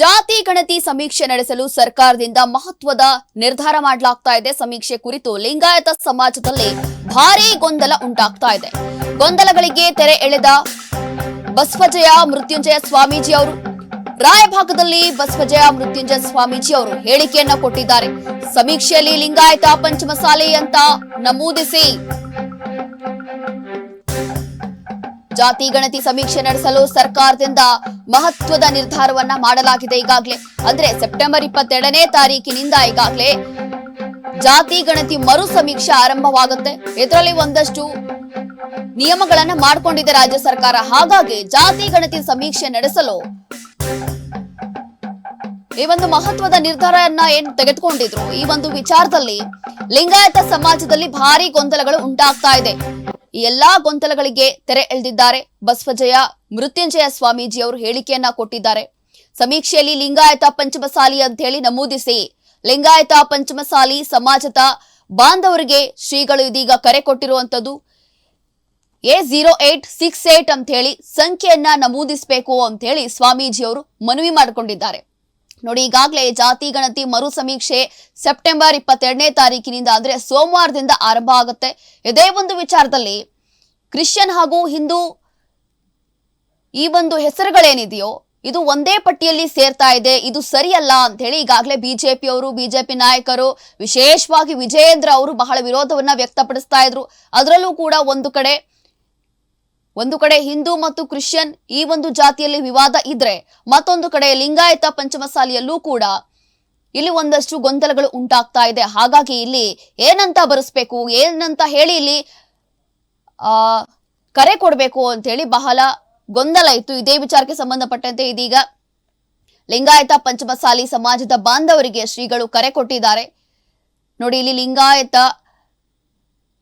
ಜಾತಿ ಗಣತಿ ಸಮೀಕ್ಷೆ ನಡೆಸಲು ಸರ್ಕಾರದಿಂದ ಮಹತ್ವದ ನಿರ್ಧಾರ ಮಾಡಲಾಗ್ತಾ ಇದೆ. ಸಮೀಕ್ಷೆ ಕುರಿತು ಲಿಂಗಾಯತ ಸಮಾಜದಲ್ಲಿ ಭಾರೀ ಗೊಂದಲ ಉಂಟಾಗ್ತಾ ಇದೆ. ಗೊಂದಲಗಳಿಗೆ ತೆರೆ ಎಳೆದ ಬಸವಜಯ ಮೃತ್ಯುಂಜಯ ಸ್ವಾಮೀಜಿ ಅವರು, ರಾಯಭಾಗದಲ್ಲಿ ಬಸವಜಯ ಮೃತ್ಯುಂಜಯ ಸ್ವಾಮೀಜಿ ಅವರು ಹೇಳಿಕೆಯನ್ನ ಕೊಟ್ಟಿದ್ದಾರೆ. ಸಮೀಕ್ಷೆಯಲ್ಲಿ ಲಿಂಗಾಯತ ಪಂಚಮಸಾಲೆ ಅಂತ ನಮೂದಿಸಿ ಜಾತಿ ಗಣತಿ ಸಮೀಕ್ಷೆ ನಡೆಸಲು ಸರ್ಕಾರದಿಂದ ಮಹತ್ವದ ನಿರ್ಧಾರವನ್ನ ಮಾಡಲಾಗಿದೆ ಈಗಾಗಲೇ. ಅಂದ್ರೆ ಸೆಪ್ಟೆಂಬರ್ ಇಪ್ಪತ್ತೆರಡನೇ ತಾರೀಕಿನಿಂದ ಈಗಾಗಲೇ ಜಾತಿ ಗಣತಿ ಮರು ಸಮೀಕ್ಷೆ ಆರಂಭವಾಗುತ್ತೆ. ಇದರಲ್ಲಿ ಒಂದಷ್ಟು ನಿಯಮಗಳನ್ನ ಮಾಡಿಕೊಂಡಿದೆ ರಾಜ್ಯ ಸರ್ಕಾರ. ಹಾಗಾಗಿ ಜಾತಿ ಗಣತಿ ಸಮೀಕ್ಷೆ ನಡೆಸಲು ಈ ಒಂದು ಮಹತ್ವದ ನಿರ್ಧಾರವನ್ನ ಏನ್ ತೆಗೆದುಕೊಂಡಿದ್ರು? ಈ ಒಂದು ವಿಚಾರದಲ್ಲಿ ಲಿಂಗಾಯತ ಸಮಾಜದಲ್ಲಿ ಭಾರಿ ಗೊಂದಲಗಳು ಉಂಟಾಗ್ತಾ ಇದೆ. ಈ ಎಲ್ಲಾ ಗೊಂದಲಗಳಿಗೆ ತೆರೆ ಎಳೆದಿದ್ದಾರೆ. ಬಸವಜಯ, ಮೃತ್ಯುಂಜಯ ಸ್ವಾಮೀಜಿ ಅವರು ಹೇಳಿಕೆಯನ್ನ ಕೊಟ್ಟಿದ್ದಾರೆ. ಸಮೀಕ್ಷೆಯಲ್ಲಿ ಲಿಂಗಾಯತ ಪಂಚಮಸಾಲಿ ಅಂತ ಹೇಳಿ ನಮೂದಿಸಿ. ಲಿಂಗಾಯತ ಪಂಚಮಸಾಲಿ ಸಮಾಜದ ಬಾಂಧವರಿಗೆ ಶ್ರೀಗಳು ಇದೀಗ ಕರೆ ಕೊಟ್ಟಿರುವಂತದ್ದು A zero eight six eight ಅಂತ ಹೇಳಿ ಸಂಖ್ಯೆಯನ್ನ ನಮೂದಿಸಬೇಕು ಅಂತ ಹೇಳಿ ಸ್ವಾಮೀಜಿಯವರು ಮನವಿ ಮಾಡಿಕೊಂಡಿದ್ದಾರೆ. ನೋಡಿ, ಈಗಾಗಲೇ ಜಾತಿ ಗಣತಿ ಮರು ಸಮೀಕ್ಷೆ ಸೆಪ್ಟೆಂಬರ್ ಇಪ್ಪತ್ತೆರಡನೇ ತಾರೀಕಿನಿಂದ, ಅಂದ್ರೆ ಸೋಮವಾರದಿಂದ ಆರಂಭ ಆಗುತ್ತೆ. ಇದೇ ಒಂದು ವಿಚಾರದಲ್ಲಿ ಕ್ರಿಶ್ಚಿಯನ್ ಹಾಗೂ ಹಿಂದೂ ಈ ಒಂದು ಹೆಸರುಗಳೇನಿದೆಯೋ, ಇದು ಒಂದೇ ಪಟ್ಟಿಯಲ್ಲಿ ಸೇರ್ತಾ ಇದೆ, ಇದು ಸರಿಯಲ್ಲ ಅಂತ ಹೇಳಿ ಈಗಾಗಲೇ ಬಿಜೆಪಿ ಅವರು, ಬಿಜೆಪಿ ನಾಯಕರು, ವಿಶೇಷವಾಗಿ ವಿಜಯೇಂದ್ರ ಅವರು ಬಹಳ ವಿರೋಧವನ್ನ ವ್ಯಕ್ತಪಡಿಸ್ತಾ ಇದ್ರು. ಅದರಲ್ಲೂ ಕೂಡ ಒಂದು ಕಡೆ ಒಂದು ಕಡೆ ಹಿಂದೂ ಮತ್ತು ಕ್ರಿಶ್ಚಿಯನ್ ಈ ಒಂದು ಜಾತಿಯಲ್ಲಿ ವಿವಾದ ಇದ್ರೆ ಮತ್ತೊಂದು ಕಡೆ ಲಿಂಗಾಯತ ಪಂಚಮಸಾಲಿಯಲ್ಲೂ ಕೂಡ ಇಲ್ಲಿ ಒಂದಷ್ಟು ಗೊಂದಲಗಳು ಉಂಟಾಗ್ತಾ ಇದೆ. ಹಾಗಾಗಿ ಇಲ್ಲಿ ಏನಂತ ಬರೆಸ್ಬೇಕು, ಏನಂತ ಹೇಳಿ ಇಲ್ಲಿ, ಆ, ಕರೆ ಕೊಡಬೇಕು ಅಂತ ಹೇಳಿ ಬಹಳ ಗೊಂದಲ ಇತ್ತು. ಇದೇ ವಿಚಾರಕ್ಕೆ ಸಂಬಂಧಪಟ್ಟಂತೆ ಇದೀಗ ಲಿಂಗಾಯತ ಪಂಚಮಸಾಲಿ ಸಮಾಜದ ಬಾಂಧವರಿಗೆ ಶ್ರೀಗಳು ಕರೆ ಕೊಟ್ಟಿದ್ದಾರೆ. ನೋಡಿ, ಇಲ್ಲಿ Lingayat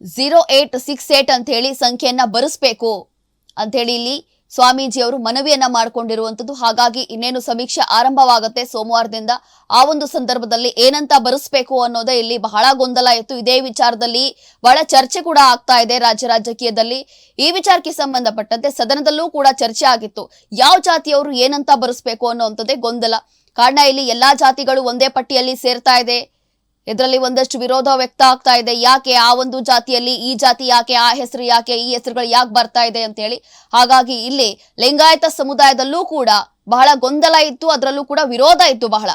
zero eight six eight ಅಂತ ಹೇಳಿ ಸಂಖ್ಯೆಯನ್ನ ಬರೆಸ್ಬೇಕು. ಅಂತ ಹೇಳಿ ಇಲ್ಲಿ ಸ್ವಾಮೀಜಿ ಅವರು ಮನವಿಯನ್ನ ಮಾಡಿಕೊಂಡಿರುವಂತದ್ದು. ಹಾಗಾಗಿ ಇನ್ನೇನು ಸಮೀಕ್ಷೆ ಆರಂಭವಾಗುತ್ತೆ ಸೋಮವಾರದಿಂದ. ಆ ಒಂದು ಸಂದರ್ಭದಲ್ಲಿ ಏನಂತ ಬರೆಸ್ಬೇಕು ಅನ್ನೋದೇ ಇಲ್ಲಿ ಬಹಳ ಗೊಂದಲ ಇತ್ತು. ಇದೇ ವಿಚಾರದಲ್ಲಿ ಬಹಳ ಚರ್ಚೆ ಕೂಡ ಆಗ್ತಾ ಇದೆ ರಾಜ್ಯ ರಾಜಕೀಯದಲ್ಲಿ. ಈ ವಿಚಾರಕ್ಕೆ ಸಂಬಂಧಪಟ್ಟಂತೆ ಸದನದಲ್ಲೂ ಕೂಡ ಚರ್ಚೆ ಆಗಿತ್ತು. ಯಾವ ಜಾತಿಯವರು ಏನಂತ ಬರೆಸ್ಬೇಕು ಅನ್ನೋಂಥದ್ದೇ ಗೊಂದಲ. ಕಾರಣ ಇಲ್ಲಿ ಎಲ್ಲಾ ಜಾತಿಗಳು ಒಂದೇ ಪಟ್ಟಿಯಲ್ಲಿ ಸೇರ್ತಾ ಇದೆ. ಇದರಲ್ಲಿ ಒಂದಷ್ಟು ವಿರೋಧ ವ್ಯಕ್ತ ಆಗ್ತಾ ಇದೆ. ಯಾಕೆ ಆ ಒಂದು ಜಾತಿಯಲ್ಲಿ, ಈ ಜಾತಿ ಯಾಕೆ, ಆ ಹೆಸರು ಯಾಕೆ, ಈ ಹೆಸರುಗಳು ಯಾಕೆ ಬರ್ತಾ ಇದೆ ಅಂತ ಹೇಳಿ. ಹಾಗಾಗಿ ಇಲ್ಲಿ ಲಿಂಗಾಯತ ಸಮುದಾಯದಲ್ಲೂ ಕೂಡ ಬಹಳ ಗೊಂದಲ ಇತ್ತು, ಅದರಲ್ಲೂ ಕೂಡ ವಿರೋಧ ಇತ್ತು ಬಹಳ.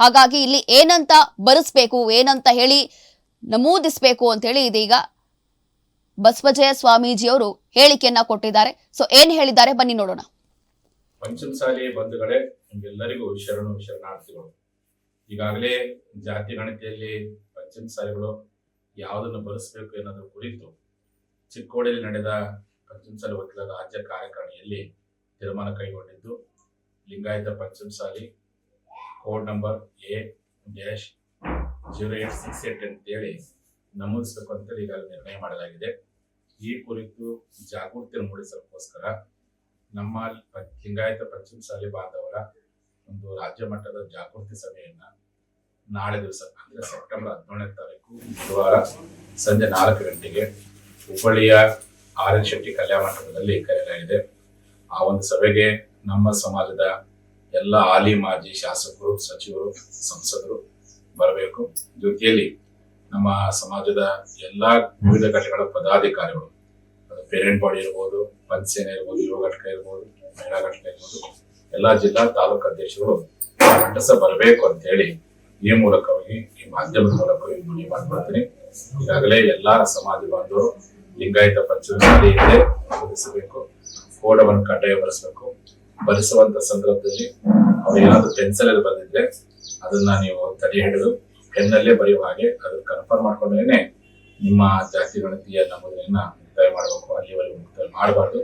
ಹಾಗಾಗಿ ಇಲ್ಲಿ ಏನಂತ ಬರೆಸ್ಬೇಕು, ಏನಂತ ಹೇಳಿ ನಮೂದಿಸ್ಬೇಕು ಅಂತ ಹೇಳಿ ಇದೀಗ ಬಸವಜಯ ಸ್ವಾಮೀಜಿಯವರು ಹೇಳಿಕೆಯನ್ನ ಕೊಟ್ಟಿದ್ದಾರೆ. ಸೊ ಏನ್ ಹೇಳಿದ್ದಾರೆ? ಬನ್ನಿ ನೋಡೋಣ. ಪಂಚಮಸಾಲಿ ಬಂಧುಗಳೇ ಎಲ್ಲರಿಗೂ ಶರಣು ಶರಣಾರ್ಥಿಗಳು. ಈಗಾಗಲೇ ಜಾತಿ ಗಣತಿಯಲ್ಲಿ ಪಂಚಮಸಾಲಿಗಳು ಯಾವುದನ್ನು ಬಳಸಬೇಕು ಎನ್ನುವುದರ ಕುರಿತು ಚಿಕ್ಕೋಡಿಯಲ್ಲಿ ನಡೆದ ಪಂಚಮಸಾಲಿ ವಕೀಲರ ರಾಜ್ಯ ಕಾರ್ಯಕಾರಿಣಿಯಲ್ಲಿ ತೀರ್ಮಾನ ಕೈಗೊಂಡಿದ್ದು, Lingayat Panchamasali code number A dash zero eight six eight ಅಂತೇಳಿ ನಮೂದಿಸಬೇಕು ಅಂತೇಳಿ ಈಗಾಗಲೇ ನಿರ್ಣಯ ಮಾಡಲಾಗಿದೆ. ಈ ಕುರಿತು ಜಾಗೃತಿ ಮೂಡಿಸೋಕ್ಕೋಸ್ಕರ ನಮ್ಮ ಲಿಂಗಾಯತ ಲಿಂಗಾಯತ ಪಂಚಮಸಾಲಿ ಬಾಂಧವರ ಒಂದು ರಾಜ್ಯ ಮಟ್ಟದ ಜಾಗೃತಿ ಸಭೆಯನ್ನ ನಾಳೆ ದಿವಸ, ಅಂದ್ರೆ ಸೆಪ್ಟೆಂಬರ್ ಹದಿನೇಳನೇ ತಾರೀಕು, ಬುಧವಾರ ಸಂಜೆ ನಾಲ್ಕು ಗಂಟೆಗೆ ಹುಬ್ಬಳ್ಳಿಯ ಆರ್ ಎನ್ ಶೆಟ್ಟಿ ಕಲ್ಯಾಣ ಮಂಟಪದಲ್ಲಿ ಕರೆಯಲಾಗಿದೆ. ಆ ಒಂದು ಸಭೆಗೆ ನಮ್ಮ ಸಮಾಜದ ಎಲ್ಲ ಹಾಲಿ ಮಾಜಿ ಶಾಸಕರು, ಸಚಿವರು, ಸಂಸದರು ಬರಬೇಕು. ಜೊತೆಯಲ್ಲಿ ನಮ್ಮ ಸಮಾಜದ ಎಲ್ಲ ವಿವಿಧ ಘಟಕಗಳ ಪದಾಧಿಕಾರಿಗಳು ಪೇರೆಂಟ್ ಬಾಡಿ ಇರ್ಬೋದು, ಪಂಚಸೇನೆ ಇರ್ಬೋದು, ಯುವ ಘಟಕ ಇರ್ಬೋದು, ಮಹಿಳಾ ಘಟಕ ಇರ್ಬೋದು, ಎಲ್ಲ ಜಿಲ್ಲಾ ತಾಲೂಕು ಅಧ್ಯಕ್ಷರು ಮಂಡಸ ಬರಬೇಕು ಅಂತ ಹೇಳಿ ಈ ಮೂಲಕವಾಗಿ ಈ ಮಾಧ್ಯಮದ ಮೂಲಕವಾಗಿ ಮನವಿ ಮಾಡ್ಕೊಳ್ತೀನಿ. ಈಗಾಗಲೇ ಎಲ್ಲಾ ಸಮಾಜ ಬಾಂಧವರು ಲಿಂಗಾಯತ ಪಂಚಮಸಾಲಿ ಇದೆ ಬರೆಸಬೇಕು ಕೋಡವನ್ನು ಕಡ್ಡಾಯ ಬರೆಸಬೇಕು. ಬರೆಸುವಂತ ಸಂದರ್ಭದಲ್ಲಿ ಅವ್ರು ಏನಾದ್ರು ಪೆನ್ಸಿಲ್ ಅಲ್ಲಿ ಬಂದಿದ್ರೆ ಅದನ್ನ ನೀವು ತಡೆ ಹಿಡಿದು ಪೆನ್ನಲ್ಲೇ ಬರೆಯುವ ಹಾಗೆ ಅದನ್ನ ಕನ್ಫರ್ಮ್ ಮಾಡ್ಕೊಂಡೇನೆ ನಿಮ್ಮ ಜಾತಿ ಗಣತಿಯ ನಮೂದನೆಯನ್ನ ಮುಕ್ತಾಯ ಮಾಡಬೇಕು ಅಲ್ಲಿವರೆಗೂ ಮುಕ್ತಾಯ ಮಾಡಬಾರ್ದು.